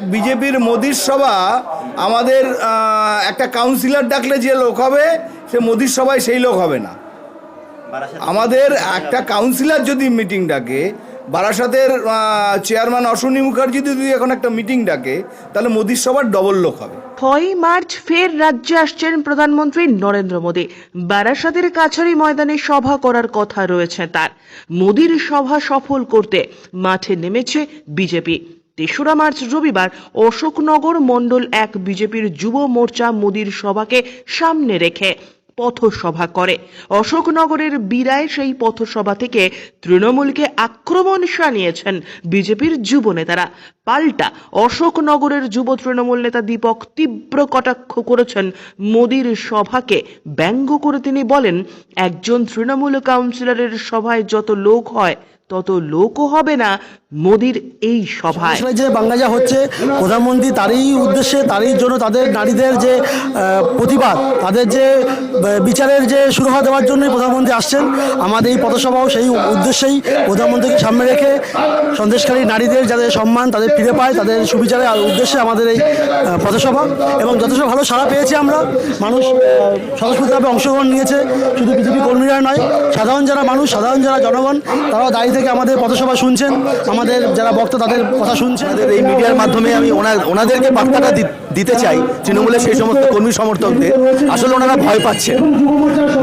বিজেপির মোদির সভা আমাদের আহ, একটা কাউন্সিলর ডাকলে যে লোক হবে সে মোদির সভায় সেই লোক হবে না। আমাদের একটা কাউন্সিলর যদি মিটিং ডাকে বারাসাতের চেয়ারম্যান অশ্বনী মুখার্জি যদি এখন একটা মিটিং ডাকে তাহলে মোদির সভার ডবল লোক হবে। ছয়ই মার্চ ফের রাজ্যে আসছেন প্রধানমন্ত্রী নরেন্দ্র মোদী। বারাসাতের কাছারি ময়দানে সভা করার কথা রয়েছে তার। মোদীর সভা সফল করতে মাঠে নেমেছে বিজেপি। তেসরা মার্চ রবিবার অশোকনগর মণ্ডল এক বিজেপির যুব মোর্চা মোদীর সভাকে সামনে রেখে পথসভা করে। অশোকনগরের বীরায় সেই পথসভা থেকে তৃণমূলকে আক্রমণ শানিয়েছেন বিজেপির যুব নেতারা। পাল্টা অশোকনগরের যুব তৃণমূল নেতা দীপক তীব্র কটাক্ষ করেছেন মোদীর সভাকে। ব্যঙ্গ করে তিনি বলেন, একজন তৃণমূল কাউন্সিলরের সভায় যত লোক হয়, তত লোকও হবে না মোদীর এই সভায়। যে বাংলা হচ্ছে, প্রধানমন্ত্রী তারই উদ্দেশ্যে, তারই জন্য তাদের নারীদের যে প্রতিবাদ, তাদের যে বিচারের যে সুরাহা দেওয়ার জন্যই প্রধানমন্ত্রী আসছেন। আমাদের এই পথসভাও সেই উদ্দেশ্যেই প্রধানমন্ত্রীকে সামনে রেখে সন্দেশকারী নারীদের যাদের সম্মান তাদের ফিরে পায়, তাদের সুবিচারের উদ্দেশ্যে আমাদের এই পথসভা। এবং যথেষ্ট ভালো সাড়া পেয়েছি আমরা। মানুষ স্বতঃস্ফূর্তভাবে অংশগ্রহণ নিয়েছে। শুধু বিজেপি কর্মীরা নয়, সাধারণ যারা মানুষ, সাধারণ যারা জনগণ, তারাও দাঁড়িয়ে থেকে আমাদের পথসভা শুনছেন। আমাদের যারা বক্তা, তাদের কথা শুনছেন আমাদের এই মিডিয়ার মাধ্যমে আমি ওনাদেরকে বার্তাটা দিতে চাই। তৃণমূলের সেই সমস্ত কর্মী সমর্থকদের। আসলে ওনারা ভয় পাচ্ছেন।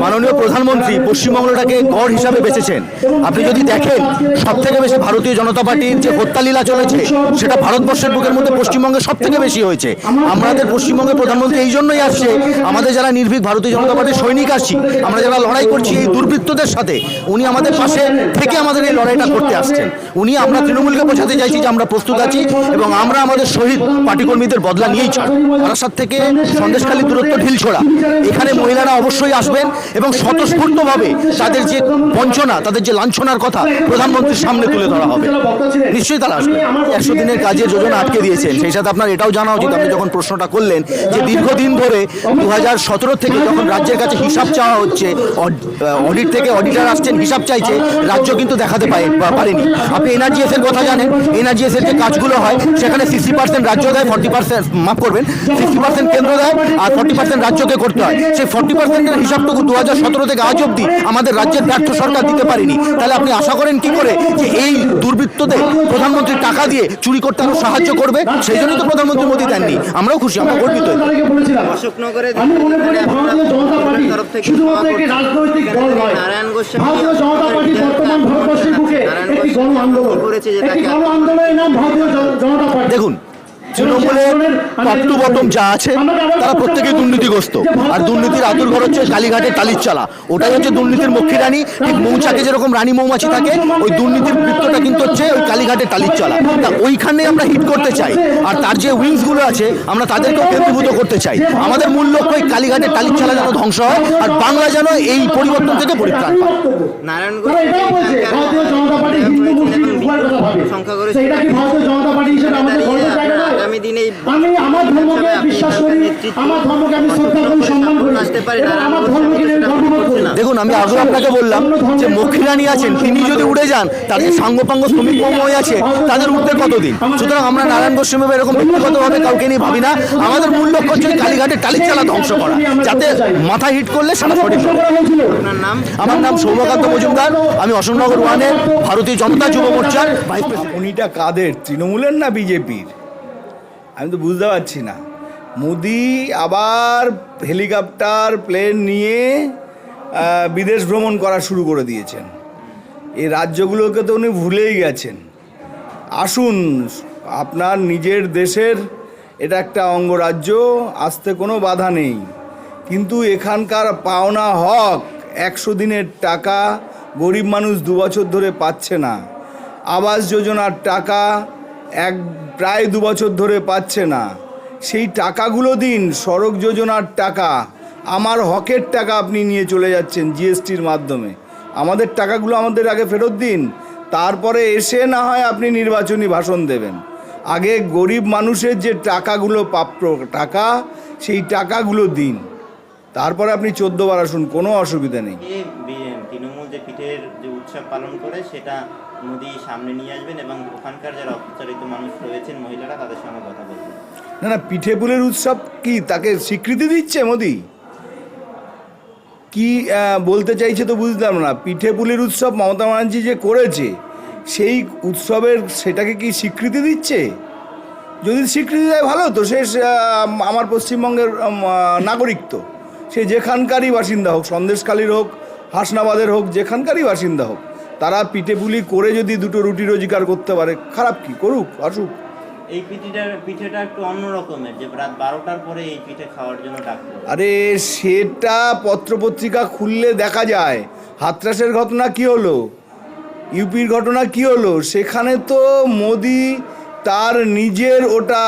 মাননীয় প্রধানমন্ত্রী পশ্চিমবঙ্গটাকে গড় হিসাবে বেঁচেছেন আপনি যদি দেখেন সব থেকে বেশি ভারতীয় জনতা পার্টির যে হত্যালীলা চলেছে, সেটা ভারতবর্ষের বুকের মধ্যে পশ্চিমবঙ্গে সব থেকে বেশি হয়েছে। আমাদের পশ্চিমবঙ্গের প্রধানমন্ত্রী এই জন্যই আসছে। আমাদের যারা নির্ভীক ভারতীয় জনতা পার্টির সৈনিক আসছি, আমরা যারা লড়াই করছি এই দুর্বৃত্তদের সাথে, উনি আমাদের পাশে থেকে আমাদের এই লড়াইটা করতে আসছেন। উনি আমরা তৃণমূলকে বোঝাতে চাইছি যে আমরা প্রস্তুত আছি এবং আমরা আমাদের শহীদ পার্টি কর্মীদের বদলা নিয়েই ছাড় বারাসাত থেকে সন্দেশখালী দূরত্ব ঢিলছোড়া। এখানে মহিলারা অবশ্যই আসবেন এবং স্বতঃস্ফূর্তভাবে তাদের যে বঞ্চনা, তাদের যে লাঞ্ছনার কথা প্রধানমন্ত্রীর সামনে তুলে ধরা হবে। নিশ্চয়ই তারা আসবে একশো দিনের কাজের যোজনা আটকে দিয়েছেন। সেই সাথে আপনার এটাও জানা উচিত। আপনি যখন প্রশ্নটা করলেন যে দীর্ঘদিন ধরে দু হাজার সতেরো থেকে যখন রাজ্যের কাছে হিসাব চাওয়া হচ্ছে অডিট থেকে অডিটার আসছেন, হিসাব চাইছে, রাজ্য কিন্তু দেখাতে পারেনি। আপনি এনআরজিএস এর কথা জানেন এনআরজিএস এর যে কাজগুলো হয় সেখানে সিক্সটি পার্সেন্ট রাজ্য দেয় ফর্টি পার্সেন্ট মাফ করবেন সিক্সটি পার্সেন্ট কেন্দ্র দেয় আর ফর্টি পার্সেন্ট রাজ্যকে করতে হয়। সেই ফর্টি পার্সেন্টের হিসাবটুকু দু হাজার সতেরো থেকে আজ অব্দি আমাদের রাজ্যের ব্যর্থ সরকার দিতে পারেনি। তাহলে আপনি আশা করেন কি করে? যে এই দুর্বৃত্তদের প্রধানমন্ত্রী টাকা দিয়ে চুরি করতে আরও সাহায্য করবে? সেই জন্যই তো প্রধানমন্ত্রী মোদী দেননি। আমরাও খুশি আমরা গর্বিত। অশোকনগরে তরফ থেকে শুধুমাত্র একটি রাজনৈতিক দল নয়। নারায়ণ গোস্বামী ভারতীয় জনতা পার্টি বর্তমান ভারতবর্ষের বুকে নারায়ণ গোস্বামী গণ যে দেখুন তৃণমূলের টপ যা আছে তারা প্রত্যেকেই দুর্নীতিগ্রস্ত। আর দুর্নীতির আতুর ঘর হচ্ছে কালীঘাটের টালির চালা। ওটাই হচ্ছে দুর্নীতির মক্ষী রানী। ঠিক মৌচাকে যেরকম রানী মৌমাছি থাকে ওই দুর্নীতির বৃত্তটা কিন্তু হচ্ছে ওই কালীঘাটের টালির চালা। তা ওইখানে আমরা হিট করতে চাই। আর তার যে উইংসগুলো আছে আমরা তাদেরকেও কেন্দ্রীভূত করতে চাই। আমাদের মূল লক্ষ্য এই কালীঘাটের টালির চালা যেন ধ্বংস হয় আর বাংলা যেন এই পরিবর্তন থেকে পরিত্রাণ পায়। নারায়ণ উভয়ের কথা ভাবে এটা কি ভারতীয় জনতা পার্টি হিসেবে আমাদের নয়? আগামী দিনে আমি আমার ধর্মকে বিশ্বাস করি আমার ধর্মকে আমি শ্রদ্ধা করি সম্মান করি। আসতে পারে নারায়ণ আমার ধর্মকে নিয়ে সেটা গর্ববোধ করি। না। দেখুন আমি আগেও আপনাকে বললাম যে মক্ষিরানি আছেন তিনি যদি উড়ে যান তার যে সাঙ্গপাঙ্গ শ্রমিক কর্মী আছে তাদের উঠতে কতদিন? সুতরাং আমরা নারায়ণ গোস্বামী এরকম ব্যক্তিগতভাবে কাউকে নিয়ে ভাবি না। আমাদের মূল লক্ষ্য হচ্ছে কালীঘাটের টালির চালা ধ্বংস করা। যাতে মাথা হিট করলে সারা সঠিক নাম? আমার নাম সৌম্যকান্ত মজুমদার আমি অশোকনগর ওয়ানের ভারতীয় জনতা যুব মোর্চার ভাইস প্রেসিডেন্ট উনিটা কাদের? তৃণমূলের না বিজেপির? আমি তো বুঝতে পারছি না। মোদি আবার হেলিকপ্টার, প্লেন নিয়ে বিদেশ ভ্রমণ করা শুরু করে দিয়েছেন। এই রাজ্যগুলোকে তো উনি ভুলেই গেছেন। আসুন, আপনার নিজের দেশের এটা একটা অঙ্গরাজ্য, আসতে কোনো বাধা নেই। কিন্তু এখানকার পাওনা হক, একশো দিনের টাকা গরিব মানুষ দু বছর ধরে পাচ্ছে না। আবাস যোজনার টাকা এক, প্রায় দু বছর ধরে পাচ্ছে না। সেই টাকাগুলো দিন, সড়ক যোজনার টাকা। আমার হকের টাকা আপনি নিয়ে চলে যাচ্ছেন জিএসটির মাধ্যমে। আমাদের টাকাগুলো আমাদের আগে ফেরত দিন। তারপরে এসে না হয় আপনি নির্বাচনী ভাষণ দেবেন। আগে গরিব মানুষের যে টাকাগুলো প্রাপ্য টাকা, সেই টাকাগুলো দিন। তারপরে আপনি চোদ্দ বার আসুন, কোনো অসুবিধা নেই। তৃণমূল যে পিঠের যে উৎসব পালন করে, সেটা মোদি সামনে নিয়ে আসবেন এবং ওখানকার যারা অত্যাচারিত মানুষ রয়েছেন মহিলারা, তাদের সঙ্গে কথা বলবেন। না না, পিঠে পুলের উৎসব কি তাকে স্বীকৃতি দিচ্ছে মোদি? কি বলতে চাইছে তো বুঝলাম না। পিঠে পুলির উৎসব মমতা ব্যানার্জি যে করেছে, সেই উৎসবের সেটাকে কি স্বীকৃতি দিচ্ছে? যদি স্বীকৃতি দেয় ভালো, তো সে আমার পশ্চিমবঙ্গের নাগরিক তো। সে যেখানকারই বাসিন্দা হোক, সন্দেশখালীর হোক, হাসনাবাদের হোক, যেখানকারই বাসিন্দা হোক তারা পিঠে পুলি করে যদি দুটো রুটি রোজগার করতে পারে খারাপ কি? করুক আসুক। এই পিঠেটার পিঠেটা একটু অন্য রকমের যে রাত বারোটার পরে এই পিঠে খাওয়ার জন্য ডাকতো আরে সেটা পত্রপত্রিকা খুললে দেখা যায়। হাতরাসের ঘটনা কি হলো? ইউপির ঘটনা কি হলো? সেখানে তো মোদি তার নিজের ওটা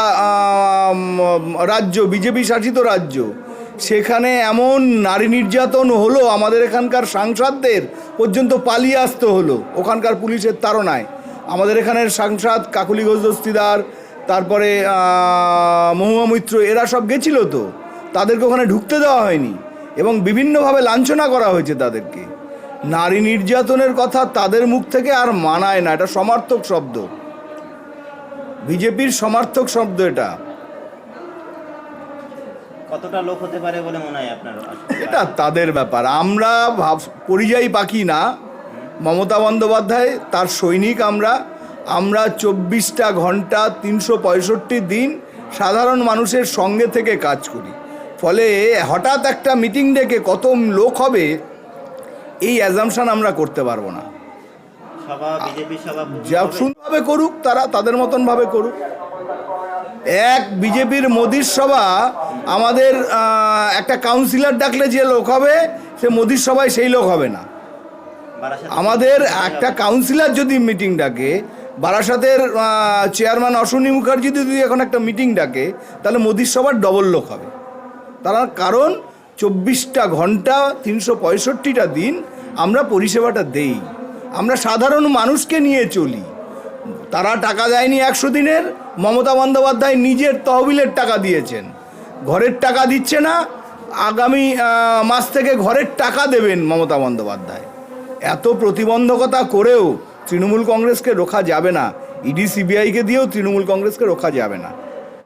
রাজ্য বিজেপি শাসিত রাজ্য। সেখানে এমন নারী নির্যাতন হলো, আমাদের এখানকার সাংসদদের পর্যন্ত পালিয়ে আসতে হলো, ওখানকার পুলিশের তাড়নায়। আমাদের এখানের সাংসদ কাকুলি ঘোষ দস্তিদার, তারপরে মহুয়া মৈত্র, এরা সব গেছিল তো। তাদেরকে ওখানে ঢুকতে দেওয়া হয়নি এবং বিভিন্নভাবে লাঞ্ছনা করা হয়েছে তাদেরকে। নারী নির্যাতনের কথা তাদের মুখ থেকে আর মানায় না, এটা সমার্থক শব্দ। বিজেপির সমার্থক শব্দ এটা। কতটা লোক হতে পারে বলে মনে হয় আপনার এটা তাদের ব্যাপার। আমরা ভাব পরিযায়ী পাখি না। মমতা বন্দ্যোপাধ্যায়, তার সৈনিক আমরা। আমরা চব্বিশটা ঘণ্টা তিনশো পঁয়ষট্টি দিন সাধারণ মানুষের সঙ্গে থেকে কাজ করি। ফলে হঠাৎ একটা মিটিং ডেকে কত লোক হবে, এই অ্যাজামশান আমরা করতে পারব না। যা সুন্দরভাবে করুক তারা তাদের মতন ভাবে করুক। এক বিজেপির মোদির সভা আমাদের একটা কাউন্সিলর ডাকলে যে লোক হবে সে মোদির সভায় সেই লোক হবে না। আমাদের একটা কাউন্সিলর যদি মিটিং ডাকে বারাসাতের চেয়ারম্যান অশ্বিনী মুখার্জি যদি এখন একটা মিটিং ডাকে তাহলে মোদির সভার ডবল লোক হবে। তার কারণ চব্বিশটা ঘণ্টা তিনশো পঁয়ষট্টিটা দিন আমরা পরিষেবাটা দেই। আমরা সাধারণ মানুষকে নিয়ে চলি। তারা টাকা দেয়নি একশো দিনের, মমতা বন্দ্যোপাধ্যায় নিজের তহবিলের টাকা দিয়েছেন। ঘরের টাকা দিচ্ছে না, আগামী মাস থেকে ঘরের টাকা দেবেন মমতা বন্দ্যোপাধ্যায়। এত প্রতিবন্ধকতা করেও তৃণমূল কংগ্রেসকে রোখা যাবে না। ইডি সিবিআইকে দিয়েও তৃণমূল কংগ্রেসকে রোখা যাবে না।